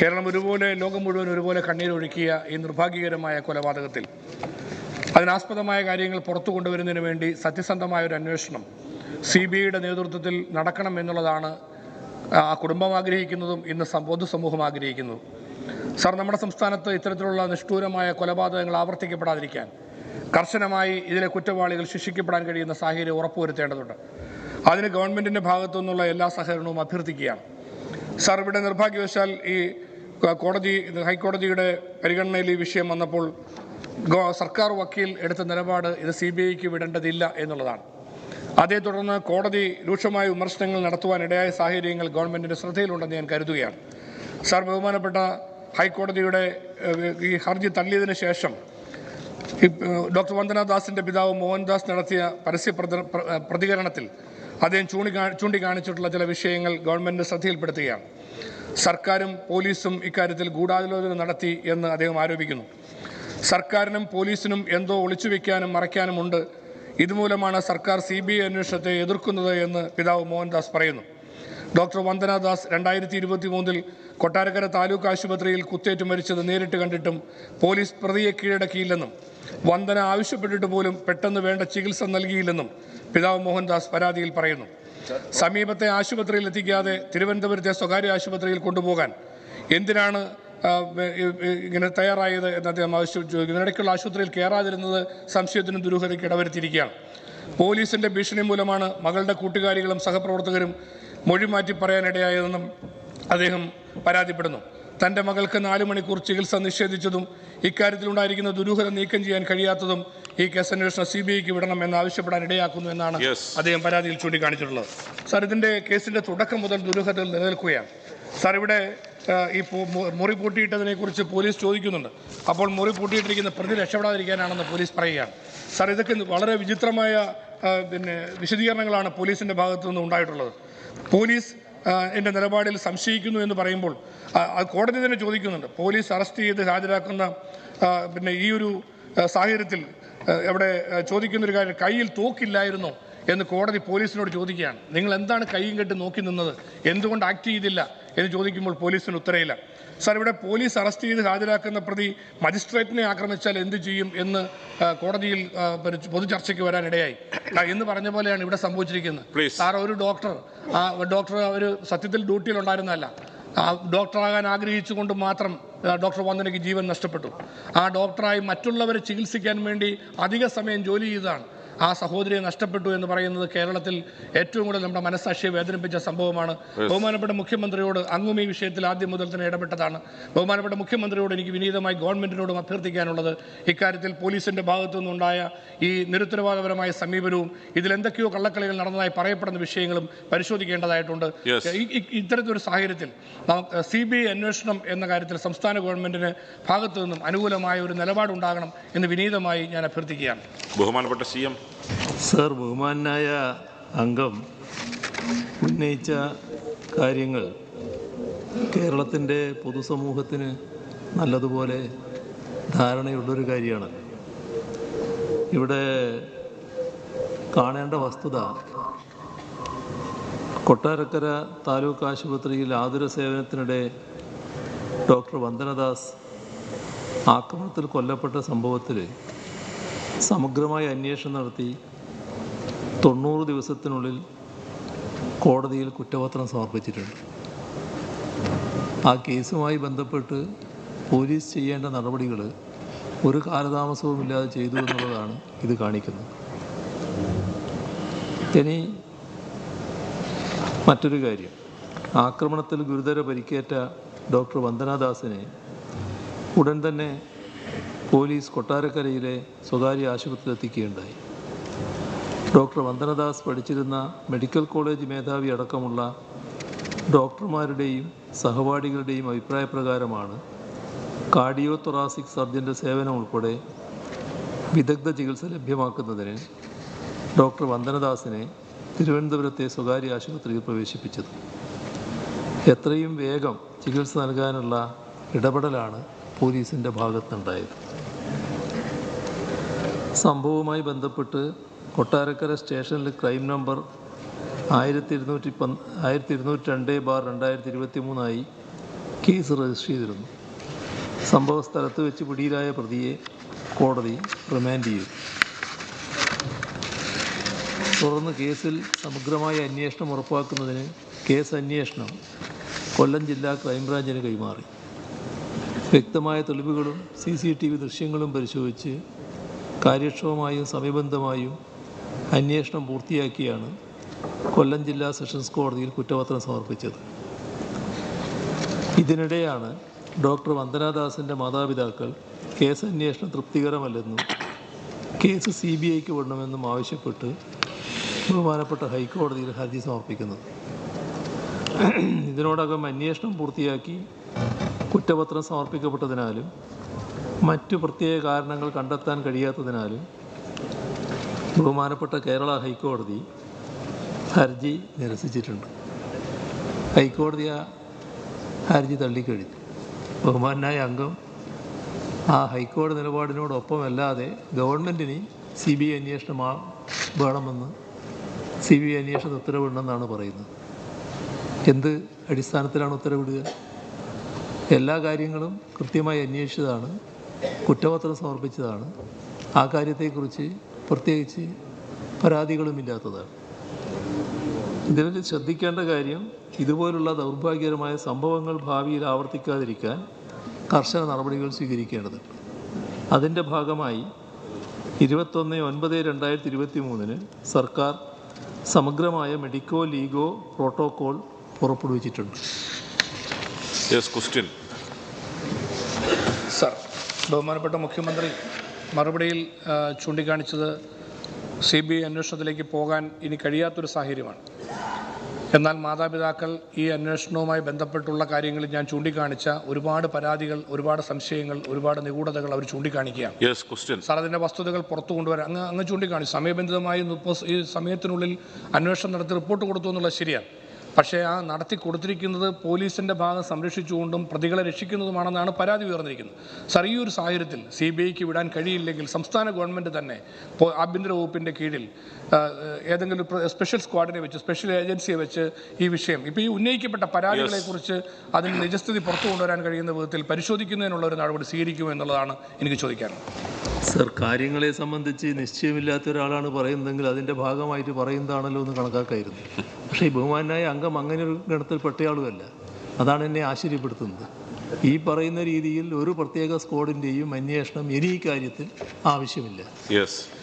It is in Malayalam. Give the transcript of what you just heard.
കേരളം ഒരുപോലെ ലോകം മുഴുവൻ ഒരുപോലെ കണ്ണീരൊഴുക്കിയ ഈ നിർഭാഗ്യകരമായ കൊലപാതകത്തിൽ അതിനാസ്പദമായ കാര്യങ്ങൾ പുറത്തു കൊണ്ടുവരുന്നതിന് വേണ്ടി സത്യസന്ധമായ ഒരു അന്വേഷണം സി ബി ഐയുടെ നേതൃത്വത്തിൽ നടക്കണം എന്നുള്ളതാണ് ആ കുടുംബം ആഗ്രഹിക്കുന്നതും ഇന്ന് പൊതുസമൂഹം ആഗ്രഹിക്കുന്നതും സാർ നമ്മുടെ സംസ്ഥാനത്ത് ഇത്തരത്തിലുള്ള നിഷ്ഠൂരമായ കൊലപാതകങ്ങൾ ആവർത്തിക്കപ്പെടാതിരിക്കാൻ കർശനമായി ഇതിലെ കുറ്റവാളികൾ ശിക്ഷിക്കപ്പെടാൻ കഴിയുന്ന സാഹചര്യം ഉറപ്പുവരുത്തേണ്ടതുണ്ട്. അതിന് ഗവൺമെന്റിന്റെ ഭാഗത്തു നിന്നുള്ള എല്ലാ സഹകരണവും അഭ്യർത്ഥിക്കുകയാണ്. സാർ ഇവിടെ നിർഭാഗ്യവശാൽ ഈ കോടതി ഹൈക്കോടതിയുടെ പരിഗണനയിൽ ഈ വിഷയം വന്നപ്പോൾ സർക്കാർ വക്കീൽ എടുത്ത നിലപാട് ഇത് സി ബി ഐക്ക് വിടേണ്ടതില്ല എന്നുള്ളതാണ്. അതേ തുടർന്ന് കോടതി രൂക്ഷമായ വിമർശനങ്ങൾ നടത്തുവാൻ ഇടയായ സാഹചര്യങ്ങൾ ഗവൺമെന്റിന്റെ ശ്രദ്ധയിലുണ്ടെന്ന് ഞാൻ കരുതുകയാണ്. സാർ ബഹുമാനപ്പെട്ട ഹൈക്കോടതിയുടെ ഈ ഹർജി തള്ളിയതിനു ശേഷം ഡോക്ടർ വന്ദനാദാസിന്റെ പിതാവ് മോഹൻദാസ് നടത്തിയ പരസ്യ പ്രതികരണത്തിൽ അദ്ദേഹം ചൂണ്ടിക്കാ ചൂണ്ടിക്കാണിച്ചിട്ടുള്ള ചില വിഷയങ്ങൾ ഗവൺമെന്റ് ശ്രദ്ധയിൽപ്പെടുത്തുകയാണ്. സർക്കാരും പോലീസും ഇക്കാര്യത്തിൽ ഗൂഢാലോചന നടത്തി എന്ന് അദ്ദേഹം ആരോപിക്കുന്നു. സർക്കാരിനും പോലീസിനും എന്തോ ഒളിച്ചുവെക്കാനും മറയ്ക്കാനുമുണ്ട്. ഇതുമൂലമാണ് സർക്കാർ സി ബി ഐ അന്വേഷണത്തെ എതിർക്കുന്നത് എന്ന് പിതാവ് മോഹൻദാസ് പറയുന്നു. ഡോക്ടർ വന്ദനാദാസ് രണ്ടായിരത്തി ഇരുപത്തി മൂന്നിൽ കൊട്ടാരക്കര താലൂക്ക് ആശുപത്രിയിൽ കുത്തേറ്റ് മരിച്ചത് നേരിട്ട് കണ്ടിട്ടും പോലീസ് പ്രതിയെ കീഴടക്കിയില്ലെന്നും വന്ദന ആവശ്യപ്പെട്ടിട്ട് പോലും പെട്ടെന്ന് വേണ്ട ചികിത്സ നൽകിയില്ലെന്നും പിതാവ് മോഹൻദാസ് പരാതിയിൽ പറയുന്നു. സമീപത്തെ ആശുപത്രിയിൽ എത്തിക്കാതെ തിരുവനന്തപുരത്തെ സ്വകാര്യ ആശുപത്രിയിൽ കൊണ്ടുപോകാൻ എന്തിനാണ് ഇങ്ങനെ തയ്യാറായത് എന്ന് അദ്ദേഹം ആവശ്യപ്പെട്ടു ഇതിനിടയ്ക്കുള്ള ആശുപത്രിയിൽ കയറാതിരുന്നത് സംശയത്തിനും ദുരൂഹതയ്ക്ക് ഇടവരുത്തിയിരിക്കുകയാണ്. പോലീസിന്റെ ഭീഷണി മൂലമാണ് മകളുടെ കൂട്ടുകാരികളും സഹപ്രവർത്തകരും മൊഴി മാറ്റി പറയാനിടയായതെന്നും അദ്ദേഹം പരാതിപ്പെടുന്നു. തന്റെ മകൾക്ക് നാല് മണിക്കൂർ ചികിത്സ നിഷേധിച്ചതും ഇക്കാര്യത്തിലുണ്ടായിരിക്കുന്ന ദുരൂഹത നീക്കം ചെയ്യാൻ കഴിയാത്തതും ഈ കേസ് അന്വേഷണം സി ബി ഐക്ക് വിടണം എന്ന് ആവശ്യപ്പെടാൻ ഇടയാക്കുന്നു എന്നാണ് അദ്ദേഹം പരാതിയിൽ ചൂണ്ടിക്കാണിച്ചിട്ടുള്ളത്. സാർ ഇതിന്റെ കേസിന്റെ തുടക്കം മുതൽ ദുരൂഹതകൾ നിലനിൽക്കുകയാണ്. സാർ ഇവിടെ ഈ മുറി പൂട്ടിയിട്ടതിനെ കുറിച്ച് പോലീസ് ചോദിക്കുന്നുണ്ട്. അപ്പോൾ മുറി പൂട്ടിയിട്ടിരിക്കുന്ന പ്രതി രക്ഷപ്പെടാതിരിക്കാനാണെന്ന് പോലീസ് പറയുകയാണ്. സാർ ഇതൊക്കെ വളരെ വിചിത്രമായ പിന്നെ വിശദീകരണങ്ങളാണ് പോലീസിന്റെ ഭാഗത്തു നിന്ന് ഉണ്ടായിട്ടുള്ളത്. പോലീസ് എന്റെ എന്റെ നിലപാടിൽ സംശയിക്കുന്നു എന്ന് പറയുമ്പോൾ അത് കോടതി തന്നെ ചോദിക്കുന്നുണ്ട്. പോലീസ് അറസ്റ്റ് ചെയ്ത് ഹാജരാക്കുന്ന പിന്നെ ഈ ഒരു സാഹചര്യത്തിൽ അവിടെ ചോദിക്കുന്ന ഒരു കാര്യം കയ്യിൽ തോക്കില്ലായിരുന്നോ എന്ന് കോടതി പോലീസിനോട് ചോദിക്കുകയാണ്. നിങ്ങൾ എന്താണ് കൈയും കെട്ടി നോക്കി നിന്നത്? എന്തുകൊണ്ട് ആക്ട് ചെയ്തില്ല എന്ന് ചോദിക്കുമ്പോൾ പോലീസിന് ഉത്തരയില്ല സാർ ഇവിടെ പോലീസ് അറസ്റ്റ് ചെയ്ത് ഹാജരാക്കുന്ന പ്രതി മജിസ്ട്രേറ്റിനെ ആക്രമിച്ചാൽ എന്ത് ചെയ്യും എന്ന് കോടതിയിൽ പൊതുചർച്ചയ്ക്ക് വരാൻ ഇടയായി എന്ന് പറഞ്ഞ പോലെയാണ് ഇവിടെ സംഭവിച്ചിരിക്കുന്നത്. സാർ ഒരു ഡോക്ടർ ആ ഡോക്ടർ ഒരു സത്യത്തിൽ ഡ്യൂട്ടിയിൽ ഉണ്ടായിരുന്നതല്ല. ആ ഡോക്ടറാകാൻ ആഗ്രഹിച്ചുകൊണ്ട് മാത്രം ഡോക്ടർ വന്ദനയ്ക്ക് ജീവൻ നഷ്ടപ്പെട്ടു. ആ ഡോക്ടറായി മറ്റുള്ളവരെ ചികിത്സിക്കാൻ വേണ്ടി അധിക സമയം ജോലി ചെയ്തതാണ്. ആ സഹോദരിയെ നഷ്ടപ്പെട്ടു എന്ന് പറയുന്നത് കേരളത്തിൽ ഏറ്റവും കൂടുതൽ നമ്മുടെ മനസ്സാക്ഷിയെ വേദനിപ്പിച്ച സംഭവമാണ്. ബഹുമാനപ്പെട്ട മുഖ്യമന്ത്രിയോട് അങ്ങും ഈ വിഷയത്തിൽ ആദ്യം മുതൽ തന്നെ ഇടപെട്ടതാണ്. ബഹുമാനപ്പെട്ട മുഖ്യമന്ത്രിയോട് എനിക്ക് വിനീതമായി ഗവൺമെന്റിനോടും അഭ്യർത്ഥിക്കാനുള്ളത് ഇക്കാര്യത്തിൽ പോലീസിന്റെ ഭാഗത്തു നിന്നുണ്ടായ ഈ നിരുത്തരവാദപരമായ സമീപനവും ഇതിൽ എന്തൊക്കെയോ കള്ളക്കളികൾ നടന്നതായി പറയപ്പെടുന്ന വിഷയങ്ങളും പരിശോധിക്കേണ്ടതായിട്ടുണ്ട്. ഇത്തരത്തിലൊരു സാഹചര്യത്തിൽ സി ബി ഐ അന്വേഷണം എന്ന കാര്യത്തിൽ സംസ്ഥാന ഗവൺമെന്റിന് ഭാഗത്തു നിന്നും അനുകൂലമായ ഒരു നിലപാടുണ്ടാകണം എന്ന് വിനീതമായി ഞാൻ അഭ്യർത്ഥിക്കുകയാണ്. ബഹുമാനപ്പെട്ട സി എം സർ ബഹുമാനായ അംഗം ഉന്നയിച്ച കാര്യങ്ങൾ കേരളത്തിന്റെ പൊതുസമൂഹത്തിന് നല്ലതുപോലെ ധാരണയുള്ളൊരു കാര്യമാണ്. ഇവിടെ കാണേണ്ട വസ്തുത കൊട്ടാരക്കര താലൂക്ക് ആശുപത്രിയിൽ ആതുര സേവനത്തിനിടെ ഡോക്ടർ വന്ദനദാസ് ആക്രമണത്തിൽ കൊല്ലപ്പെട്ട സംഭവത്തിൽ സമഗ്രമായ അന്വേഷണം നടത്തി തൊണ്ണൂറ് ദിവസത്തിനുള്ളിൽ കോടതിയിൽ കുറ്റപത്രം സമർപ്പിച്ചിട്ടുണ്ട്. ആ കേസുമായി ബന്ധപ്പെട്ട് പോലീസ് ചെയ്യേണ്ട നടപടികൾ ഒരു കാലതാമസവും ഇല്ലാതെ ചെയ്തു എന്നുള്ളതാണ് ഇത് കാണിക്കുന്നത്. ഇനി മറ്റൊരു കാര്യം. ആക്രമണത്തിൽ ഗുരുതര പരിക്കേറ്റ ഡോക്ടർ വന്ദനാദാസിനെ ഉടൻ തന്നെ പോലീസ് കൊട്ടാരക്കരയിലെ സ്വകാര്യ ആശുപത്രിയിൽ എത്തിക്കുകയുണ്ടായി. ഡോക്ടർ വന്ദനദാസ് പഠിച്ചിരുന്ന മെഡിക്കൽ കോളേജ് മേധാവി അടക്കമുള്ള ഡോക്ടർമാരുടെയും സഹപാഠികളുടെയും അഭിപ്രായപ്രകാരമാണ് കാർഡിയോ തൊറാസിക് സർജന്റെ സേവനം ഉൾപ്പെടെ വിദഗ്ധ ചികിത്സ ലഭ്യമാക്കുന്നതിന് ഡോക്ടർ വന്ദനദാസിനെ തിരുവനന്തപുരത്തെ സ്വകാര്യ ആശുപത്രിയിൽ പ്രവേശിപ്പിച്ചത്. എത്രയും വേഗം ചികിത്സ നൽകാനുള്ള ഇടപെടലാണ് പോലീസിന്റെ ഭാഗത്തുണ്ടായത് സംഭവവുമായി ബന്ധപ്പെട്ട് കൊട്ടാരക്കര സ്റ്റേഷനിൽ ക്രൈം നമ്പർ ആയിരത്തി ഇരുന്നൂറ്റി പന്ത് ആയിരത്തി ഇരുന്നൂറ്റി രണ്ട് ബാർ രണ്ടായിരത്തി ഇരുപത്തി മൂന്നായി കേസ് രജിസ്റ്റർ ചെയ്തിരുന്നു. സംഭവ സ്ഥലത്ത് വെച്ച് പിടിയിലായ പ്രതിയെ കോടതി റിമാൻഡ് ചെയ്തു. തുടർന്ന് കേസിൽ സമഗ്രമായ അന്വേഷണം ഉറപ്പാക്കുന്നതിന് കേസ് അന്വേഷണം കൊല്ലം ജില്ലാ ക്രൈംബ്രാഞ്ചിന് കൈമാറി. വ്യക്തമായ തെളിവുകളും സി സി ടി വി ദൃശ്യങ്ങളും പരിശോധിച്ച് കാര്യക്ഷമമായും സമയബന്ധമായും അന്വേഷണം പൂർത്തിയാക്കിയാണ് കൊല്ലം ജില്ലാ സെഷൻസ് കോടതിയിൽ കുറ്റപത്രം സമർപ്പിച്ചത്. ഇതിനിടെയാണ് ഡോക്ടർ വന്ദനാദാസിന്റെ മാതാപിതാക്കൾ കേസ് അന്വേഷണം തൃപ്തികരമല്ലെന്നും കേസ് സി ബി ഐക്ക് വിടണമെന്നും ആവശ്യപ്പെട്ട് ബഹുമാനപ്പെട്ട ഹൈക്കോടതിയിൽ ഹർജി സമർപ്പിക്കുന്നത്. ഇതിനോടകം അന്വേഷണം പൂർത്തിയാക്കി കുറ്റപത്രം സമർപ്പിക്കപ്പെട്ടതിനാലും മറ്റു പ്രത്യേക കാരണങ്ങൾ കണ്ടെത്താൻ കഴിയാത്തതിനാൽ ബഹുമാനപ്പെട്ട കേരള ഹൈക്കോടതി ഹർജി നിരസിച്ചിട്ടുണ്ട്. ഹൈക്കോടതി ആ ഹർജി തള്ളിക്കഴിഞ്ഞു. ബഹുമാനായ അംഗം ആ ഹൈക്കോടതി നിലപാടിനോടൊപ്പമല്ലാതെ ഗവൺമെന്റിന് സി ബി ഐ അന്വേഷണം വേണമെന്ന് സി ബി ഐ അന്വേഷണം ഉത്തരവിടണമെന്നാണ് പറയുന്നത്. എന്ത് അടിസ്ഥാനത്തിലാണ് ഉത്തരവിടുക? എല്ലാ കാര്യങ്ങളും കൃത്യമായി അന്വേഷിച്ചതാണ്. കുറ്റപത്രം സമർപ്പിച്ചതാണ്. ആ കാര്യത്തെക്കുറിച്ച് പ്രത്യേകിച്ച് പരാതികളുമില്ലാത്തതാണ്. ഇതിൽ ശ്രദ്ധിക്കേണ്ട കാര്യം ഇതുപോലുള്ള ദൗർഭാഗ്യകരമായ സംഭവങ്ങൾ ഭാവിയിൽ ആവർത്തിക്കാതിരിക്കാൻ കർശന നടപടികൾ സ്വീകരിക്കേണ്ടതുണ്ട്. അതിന്റെ ഭാഗമായി ഇരുപത്തൊന്ന് ഒൻപത് രണ്ടായിരത്തി ഇരുപത്തി മൂന്നിന് സർക്കാർ സമഗ്രമായ മെഡിക്കോ ലീഗോ പ്രോട്ടോകോൾ പുറപ്പെടുവിച്ചിട്ടുണ്ട്. ബഹുമാനപ്പെട്ട മുഖ്യമന്ത്രി മറുപടിയിൽ ചൂണ്ടിക്കാണിച്ചത് സി ബി ഐ അന്വേഷണത്തിലേക്ക് പോകാൻ ഇനി കഴിയാത്തൊരു സാഹചര്യമാണ്. എന്നാൽ മാതാപിതാക്കൾ ഈ അന്വേഷണവുമായി ബന്ധപ്പെട്ടുള്ള കാര്യങ്ങളിൽ ഞാൻ ചൂണ്ടിക്കാണിച്ച ഒരുപാട് പരാതികൾ ഒരുപാട് സംശയങ്ങൾ ഒരുപാട് നിഗൂഢതകൾ അവർ ചൂണ്ടിക്കാണിക്കുകയാണ്. സാർ അതിന്റെ വസ്തുതകൾ പുറത്തു കൊണ്ടുവരാൻ അങ്ങ് അങ്ങ് ചൂണ്ടിക്കാണിച്ചു. സമയബന്ധിതമായി ഈ സമയത്തിനുള്ളിൽ അന്വേഷണം നടത്തി റിപ്പോർട്ട് കൊടുത്തു എന്നുള്ളത് ശരിയാണ്. പക്ഷേ ആ നടത്തി കൊടുത്തിരിക്കുന്നത് പോലീസിന്റെ ഭാഗം സംരക്ഷിച്ചുകൊണ്ടും പ്രതികളെ രക്ഷിക്കുന്നതുമാണെന്നാണ് പരാതി ഉയർന്നിരിക്കുന്നത്. സർ ഈ ഒരു സാഹചര്യത്തിൽ സി ബി ഐക്ക് വിടാൻ കഴിയില്ലെങ്കിൽ സംസ്ഥാന ഗവൺമെന്റ് തന്നെ ആഭ്യന്തര വകുപ്പിന്റെ കീഴിൽ ഏതെങ്കിലും സ്പെഷ്യൽ സ്ക്വാഡിനെ വെച്ച് സ്പെഷ്യൽ ഏജൻസിയെ വെച്ച് ഈ വിഷയം ഇപ്പോൾ ഈ ഉന്നയിക്കപ്പെട്ട പരാതികളെക്കുറിച്ച് അതിന് നിജസ്ഥിതി പുറത്തു കൊണ്ടുവരാൻ കഴിയുന്ന വിധത്തിൽ പരിശോധിക്കുന്നതിനുള്ള ഒരു നടപടി സ്വീകരിക്കുമോ എന്നുള്ളതാണ് എനിക്ക് ചോദിക്കാനുള്ളത്. സർ കാര്യങ്ങളെ സംബന്ധിച്ച് നിശ്ചയമില്ലാത്ത ഒരാളാണ് പറയുന്നതെങ്കിൽ അതിന്റെ ഭാഗമായിട്ട് പറയുന്നതാണല്ലോ എന്ന് കണക്കാക്കായിരുന്നു. പക്ഷേ ഈ ബഹുമാനായ അംഗം അങ്ങനെ ഒരു ഗണത്തിൽപ്പെട്ടയാളുമല്ല അതാണ് എന്നെ ആശ്ചര്യപ്പെടുത്തുന്നത്. ഈ പറയുന്ന രീതിയിൽ ഒരു പ്രത്യേക സ്ക്വാഡിന്റെയും അന്വേഷണം ഇനി ഈ കാര്യത്തിൽ ആവശ്യമില്ല.